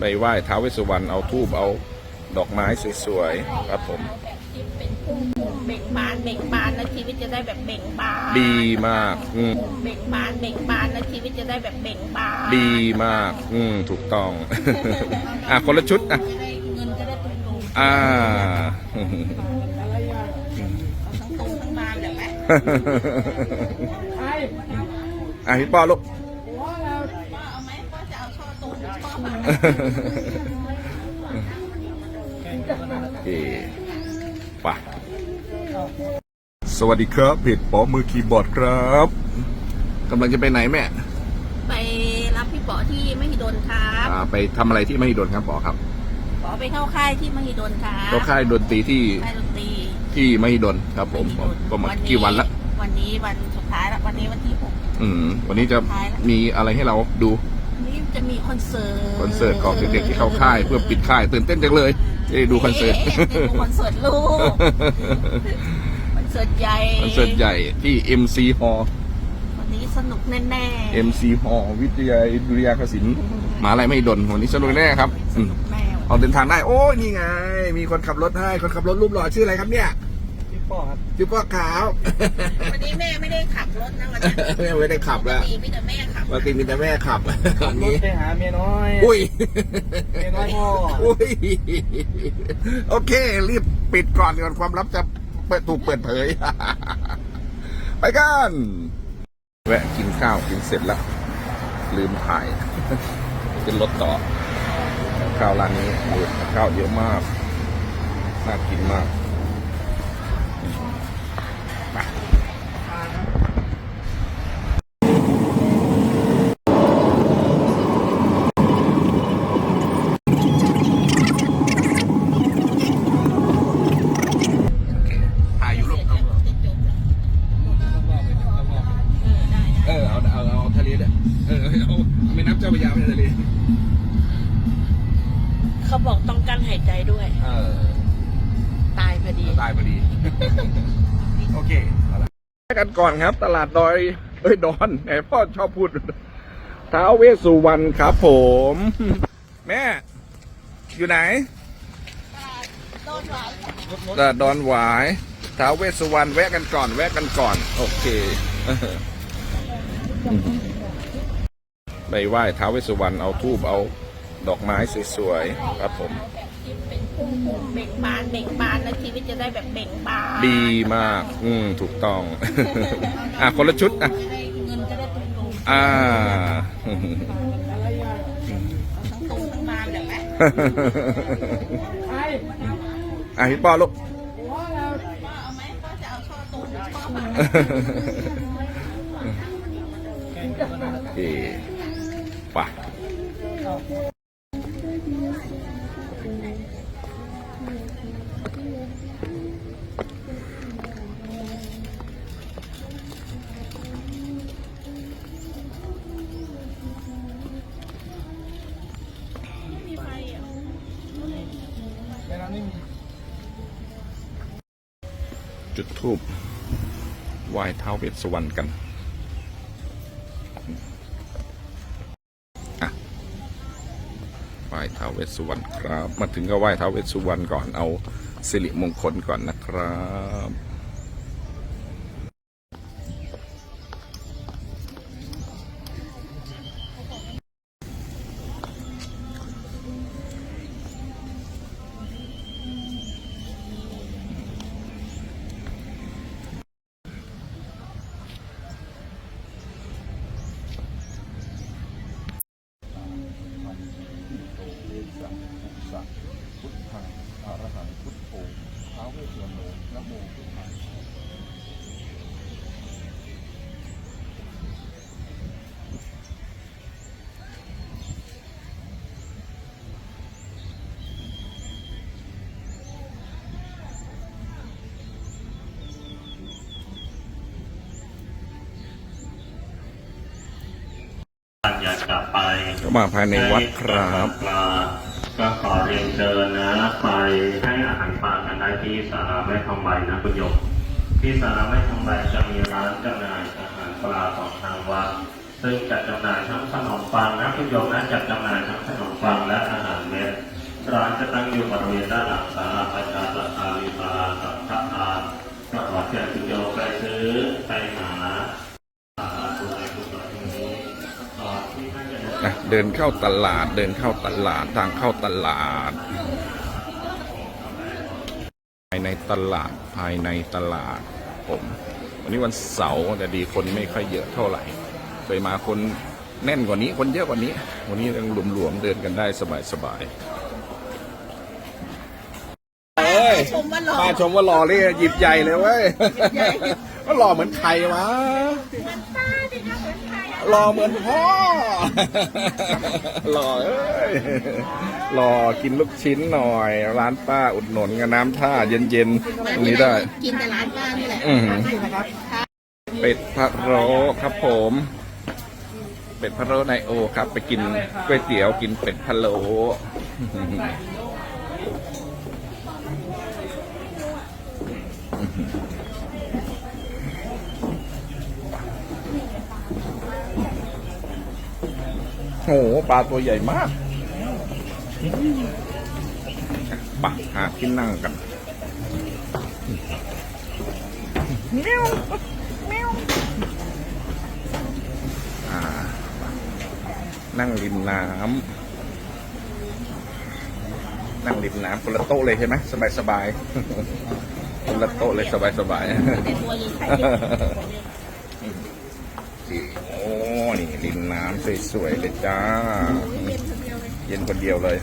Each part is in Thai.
ไปไหว้ท้าวเวสสุวรรณเอาทูบเอาดอกไม้สวยๆครับผมแบบที่เป็นพุ่งเบ่งบานเบ่งบานแล้วชีวิตจะได้แบบเบ่งบานดีมากอืมเบ่งบานเบ่งบานแล้วชีวิตจะได้แบบเบ่งบานดีมาก อืมถูกต้อง อะคนละชุดอะจะได้เงินจะได้ตรงตรงอ่า ทั้งตรงทั้งบานเลยไหม อะพี่ป้อลูก โอเคไปสวัสดีครับเพจปอมือคีย์บอร์ดครับกำลังจะไปไหนแม่ไปรับพี่ป๋อที่มหิดลครับอ่าไปทำอะไรที่มหิดลครับปอครับป๋อไปเข้าค่ายที่มหิดลครับก็ค่ายดนตรีที่ค่ายดนตรี ที่มหิดลครับ ผมหิดลประมาณกี่วันละ วันนี้วันสุดท้ายละวันนี้วันที่หก อืม วันนี้จะมีอะไรให้เราดู นี่จะมีคอนเสิร์ตคอนเสิร์ตของเด็กๆที่เข้าค่ายเพื่อปิดค่าย ตื่นเต้นจังเลยจะได้ดูคอนเสิร์ตเอ๊ะดูคอนเสิร์ตลูกคอนเสิร์ตใหญ่คอนเสิร์ตใหญ่ที่ MC Hall วันนี้สนุกแน่ๆ MC Hall วิทยาดุริยางคศิลป์มหาอะไรไม่ดนวันนี้สนุกแน่ครับสอืมนุกแน่ออกเดินทางได้ โอ้ยนี่ไง มีคนขับรถให้คนขับรถรูปหล่อชื่ออะไรครับเนี่ยพี่ ป้อครับชื่อพ่อขาววันนี้แม่ไม่ได้ขับรถนะวันนี้แม่ไม่ได้ขับแล้วปกติมีแต่แม่ขับปกติมีแต่แม่ขับวันรถนี้ไปหาเมียน้อยอุ้ยเมียน้อยพ่ออุ้ยโอเค รีบปิดก่อนก่อนความลับจะเปิดถูกเปิดเผย ไปกันแวะกินข้าวกินเสร็จแล้ว ลืมถ่ายขึ้นรถต่อข้าวร้านนี้ดูข้าวเยอะมากน่ากินมาก เอาเอาเอาทะเลด้วยเออเอาไม่นับเจ้าพระยาไม่ใช่ทะเลเขาบอกต้องกั้นหายใจด้วย เออตายพอดี ตายพอดี โอเคเอาละไปกันก่อนครับ ตลาดดอยเอ้ยดอนแหมพ่อชอบพูดท้าวเวสสุวรรณครับผม แม่ อยู่ไหนตลาดดอนหวายท้าวเวสสุวรรณแวะกันก่อน แวะกันก่อน โอเค ไปไหว้ท้าวเวสสุวรรณเอาทูบเอาดอกไม้สวยๆครับผมแบบที่เป็นพุ่งเบ่งบานเบ่งบานแล้วชีวิตจะได้แบบเบ่งบานดีมาก อืมถูกต้อง อะคนละชุดอะจะได้เงินจะได้ตรงตรงอ่าทั้งตรงทั้งบานเลยไหมอะพี่ป้อลูกว่าเอาไหมว่าจะเอาช่อตรงหรือช่อบานโอเค ไปจุดทูบไหว้เท้าเวสสวรรณกัน ว้ท้าวเวสสุวรรณครับ มาถึงก็ไหว้ท้าวเวสสุวรรณก่อนเอาสิริมงคลก่อนนะครับ กลับไปก็มาภายในวัดครับปลาก็ขอเรียนเชิญนะไปให้อาหารปลากันได้ที่สาราแม่ทองใบนะคุณโยมที่สาราแม่ทองใบจะมีร้านจำหน่ายอาหารปลาของทางวัดซึ่งจัดจำหน่ายทั้งขนมปังนะคุณโยมนะจัดจำหน่ายทั้งขนมปังและอาหารร้านจะตั้งอยู่บริเวณด้านหลังศาลาประชาสัทธาวิภากับพระอาก็ขอเชิญคุณโยมไปซื้อไปหาอ่า เดินเข้าตลาด เดินเข้าตลาด ทางเข้าตลาด ภายในตลาด ภายในตลาด ผม วันนี้วันเสาร์แต่ดีคนไม่ค่อยเยอะเท่าไหร่ เคยมาคนแน่นกว่านี้ คนเยอะกว่านี้ วันนี้ยังหลวมๆ เดินกันได้สบายๆเอ้ยชมว่าหล่อป้าชมว่าหล่อเลยหยิบใหญ่เลยเว้ยว่าหล่อเหมือนใครวะห ล่อเหมือนพ่อหล่อเอ้ยหล่อกินลูกชิ้นหน่อย ร้านป้าอุดหนุนกับน้ำท่าเย็นๆตรงนี้ได้ กินแต่ร้านป้านี่แหละอือหือเป็ดพะโล้ครับผม เป็ดพะโล้นายโอครับ ไปกินก๋วยเตี๋ยวกินเป็ดพะโล้ หปลาตัวใหญ่มากปะหาที่นั่งกันอ่านั่งริมน้ำนั่งริมน้ำคนละโต๊ะเลยใช่ไหมสบายสบายคนละโต๊ะเลยสบายสบาย แต่ตัวใหญ่ ๆโอ้นี่ ริมน้ำสวยๆเลยจ้า เย็นคนเดียวเลย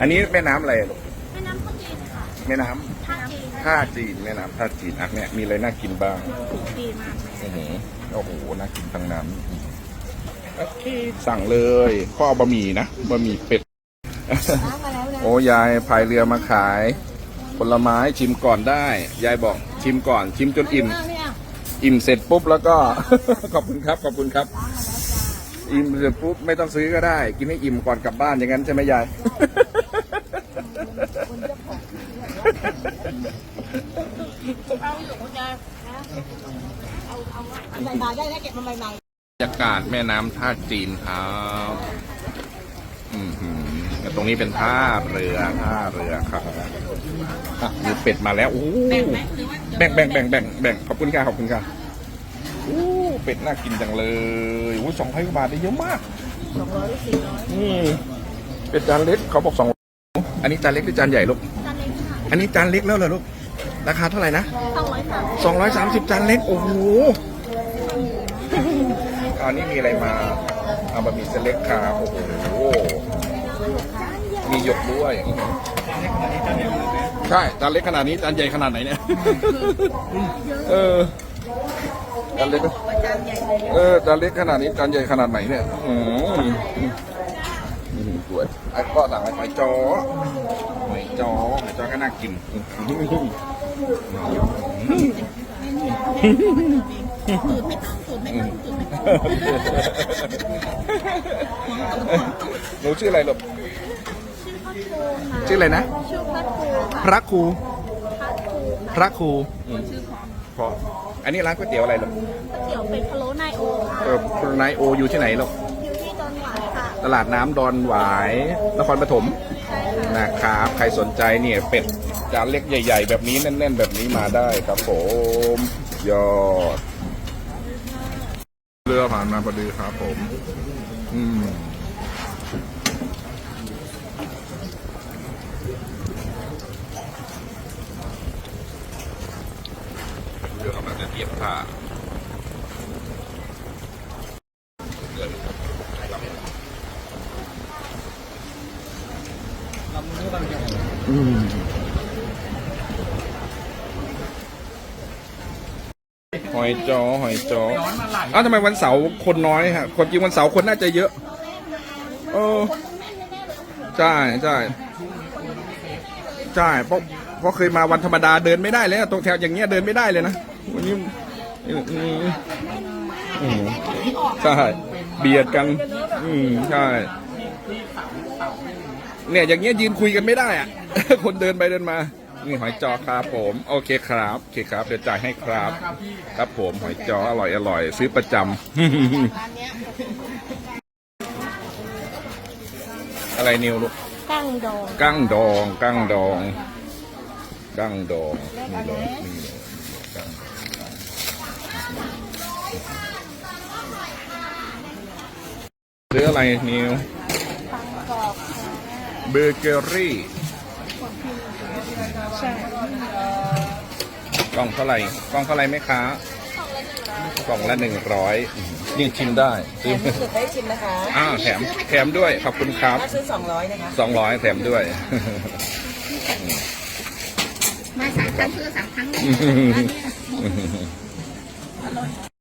อันนี้แม่น้ำอะไรลูกแม่น้ำข้าวจีนค่ะแม่น้ำท่าจีนท่าจีนแม่น้ำท่าจีนอะเนี่ยมีอะไรน่ากินบ้างดีมากอื้อหือโอ้โหน่ากินทั้งนั้นโอเคสั่งเลยข้อบะหมี่นะบะหมี่เป็ดมาแล้วนะโอ้ยายพายเรือมาขาย ผลไม้ชิมก่อนได้ ยายบอกชิมก่อน ชิมจนอิ่มเนี่ยอิ่มเสร็จปุ๊บแล้วก็ ขอบคุณครับ ขอบคุณครับ อิ่มเสร็จปุ๊บไม่ต้องซื้อก็ได้ กินให้อิ่มก่อนกลับบ้านอย่างนั้นใช่ไหมยาย เอาอยู่คุณยายเอาเอาเอาใหม่ๆได้แล้วเก็บมาใหม่บรรยากาศแม่น้ำท่าจีนครับอืมหือตรงนี้เป็นท่าเรือท่าเรือครับอะมีเป็ดมาแล้วโอ้โหๆแบ่งไหมหรือว่าแบ่งแบ่งแบ่งแบ่งแบ่งขอบคุณค่ะขอบคุณค่ะอู้ เป็ดน่ากินจังเลยอู้สองพันกว่าบาทได้เยอะมากสองร้อยสี่ร้อยอืมเป็ดจานเล็กเขาบอกสองอันนี้จานเล็กหรือจานใหญ่ลูกจานเล็กค่ะอันนี้จานเล็กแล้วเหรอลูกราคาเท่าไหร่นะสองร้อยสามสองร้อยสามสิบจานเล็กโอ้โหอันนี้มีอะไรมาเอาบะหมี่เส้นเล็กค่ะโอ้โหมีหยกด้วยใช่จานเล็กขนาดนี้จานใหญ่ขนาดไหนเนี่ยเออจานเล็ก เออจานเล็กขนาดนี้จานใหญ่ขนาดไหนเนี่ยอืมอืมสวยไอ้ก็สั่งไอ้หอยจอหอยจอหอยจอก็น่ากินสูตรไม่ต้องสูตรไม่ต้องสูตรไม่ต้องหนูชื่ออะไรลูกชื่อพัดโคค่ะชื่ออะไรนะชื่อพัดโคค่ะพระครูพัดโคพระครูชื่อของพออันนี้ร้านก๋วยเตี๋ยวอะไรลูกก๋วยเตี๋ยวเป็ดพะโล้นายโอค่ะ เออคุณนายโออยู่ที่ไหนลูกอยู่ที่ดอนหวายค่ะ ตลาดน้ำดอนหวาย นครปฐมใช่ค่ะ นะครับ ใครสนใจเนี่ยเป็ดจานเล็กใหญ่ ๆ แบบนี้แน่น ๆ แบบนี้มาได้ครับผมยอด เรือผ่านมาพอดีครับผม อืม เรือกำลังจะเทียบท่า เรืออืมหอยจอหอยจออ้าวทำไมวันเสาร์คนน้อยฮะคนจริงวันเสาร์คนน่าจะเยอะเออใช่ใช่ใช่เพราะเพราะเคยมาวันธรรมดาเดินไม่ได้เลยอะตรงแถวอย่างเงี้ยเดินไม่ได้เลยนะวันนี้อืมอืมอืมใช่ เบียดกัน อืมใช่ เนี่ยอย่างเงี้ยยืนคุยกันไม่ได้อะคนเดินไปเดินมา นี่หอยจอครับผม โอเคครับ โอเคครับ เดี๋ยวจ่ายให้ครับ ครับผมหอยจออร่อยอร่อยซื้อประจำร้านเนี้ยอะไรนิวลูกไก่กั้งดอง กั้งดอง กั้งดอง กั้งดองนี่เลยนี่เลยกั้งซื้อ อะไรนิวปังกรอบค่ะเบเกอรี่ใช่กล่องเท่าไหร่กล่องเท่าไหร่ไหมคะกล่องละหนึ่งร้อยยิ่งชิมได้ซื้อสุดให้ชิมนะคะอ้าวแถมแถมด้วยขอบคุณครับถ้าซื้อ200นะคะสองร้อยแถมด้วยมาสามครั้งคือสามครั้งเลย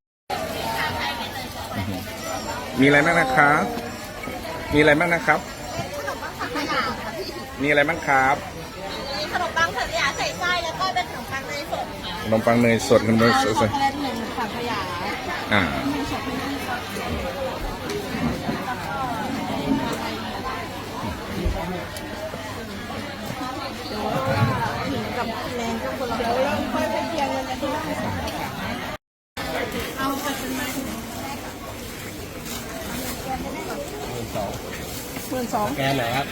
มีอะไรบ้างนะครับ มีอะไรบ้างนะครับมีอะไรบ้างครับมีขนมปังสัญญาใส่ไส้แล้วก็เป็นขนมปังเนยสดค่ะขนมปังเนยสดขนมปังสด ช็อกโกแลตหนึ่งสังขยา อ่า กับแมงก็คนละเดี๋ยวเราค่อยไปเคียงเงินกันที่บ้านเอาไปเป็นไม้หมื่น สองแกนไหนครับ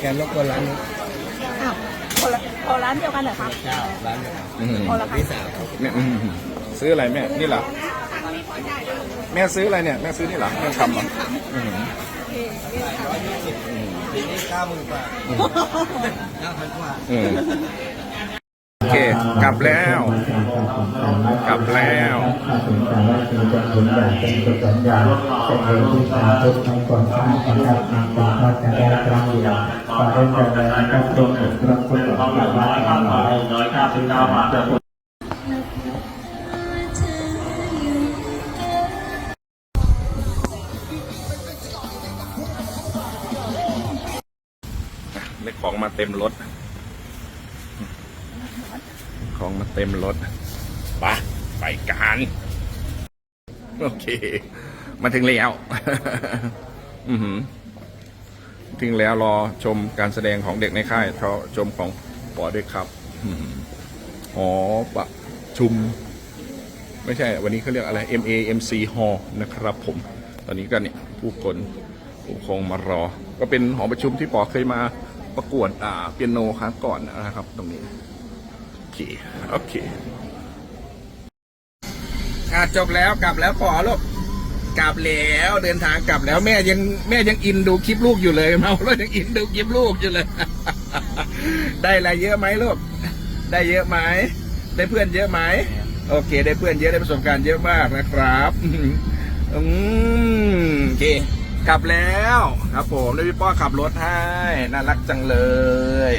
แกนรบกวนร้านนี้อ้าวคนละพอร้านเดียวกันเหรอคะเจ้าร้านเดียวกันอืมคนละค่ะพี่สาวครับแม่อืมซื้ออะไรแม่ นี่เหรอ แม่ซื้ออะไรเนี่ย แม่ซื้อนี่เหรอแม่ทำเหรออืมปีนี้เก้าหมื่นกว่าเก้าพันกว่า อืม โอเค กลับแล้ว กลับแล้วถึงแต่ว่าคือจะถึงอย่างเก็บและพระธรรมร้อยเก้าสิบเก้าบาทได้ของมาเต็มรถ ของมา เต็มรถไปะไปกันโอเค มาถึงแล้ว อือหือถึงแล้วรอชมการแสดงของเด็กในค่ายเขาชมของปอด้วยครับอ๋อประชุม ไม่ใช่ วันนี้เขาเรียกอะไร M A M C Hall นะครับผม ตอนนี้ก็เนี่ยผู้คนผู้คงมารอ ก็เป็นหอประชุมที่ปอเคยมาประกวดอ่าเปียโนครั้งก่อนนะครับ ตรงนี้ เค โอเคอะจบแล้วกลับแล้วปอลูกกลับแล้วเดินทางกลับแล้วแม่ยังแม่ยังอินดูคลิปลูกอยู่เลยเมาแล้วยังอินดูคลิปลูกอยู่เลย ได้อะไรเยอะไหมลูกได้เยอะไหมได้เพื่อนเยอะไหมโอเค ได้เพื่อนเยอะได้ประสบการณ์เยอะมากนะครับอืมโอเคกลับแล้วครับผมได้พี่ป้อขับรถให้น่ารักจังเลย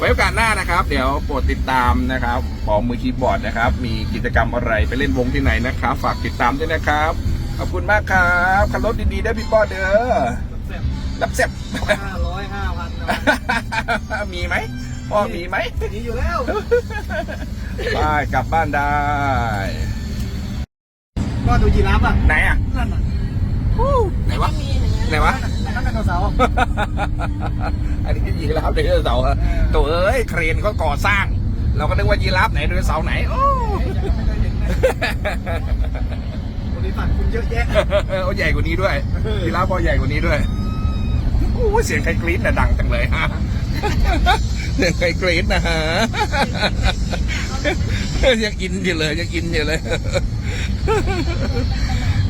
ไว้โอกาสหน้านะครับ เดี๋ยวโปรดติดตามนะครับปอมือคีย์บอร์ดนะครับ มีกิจกรรมอะไรไปเล่นวงที่ไหนนะครับ ฝากติดตามด้วยนะครับ ขอบคุณมากครับขับรถดีๆได้อพี่ป้อเด้อรับเซ็บห้าร้อยห้าพันมีไหมพ่อมีไหมนี่อยู่แล้วไปกลับบ้านได้ก็ดูยีราฟอะไหนอะนั่นน่ะไหนวะ ไหนวะ นั่นเป็นตัวเสาร์อันนี้ยีราฟไดโนเสาร์อะตัวเอ้ยเครนก็ก่อสร้าง เราก็นึกว่ายีราฟไหนไดโนเสาร์ไหนโอ้บริษัทคุณเยอะแยะเอาใหญ่กว่านี้ด้วยยีราฟพอใหญ่กว่านี้ด้วยโอ้เสียงใครกรี๊ดน่ะดังจังเลยฮะเสียงใครกรี๊ดนะฮะยังอินอยู่เลยยังอินอยู่เลย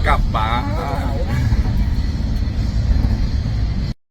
กลับบ้าน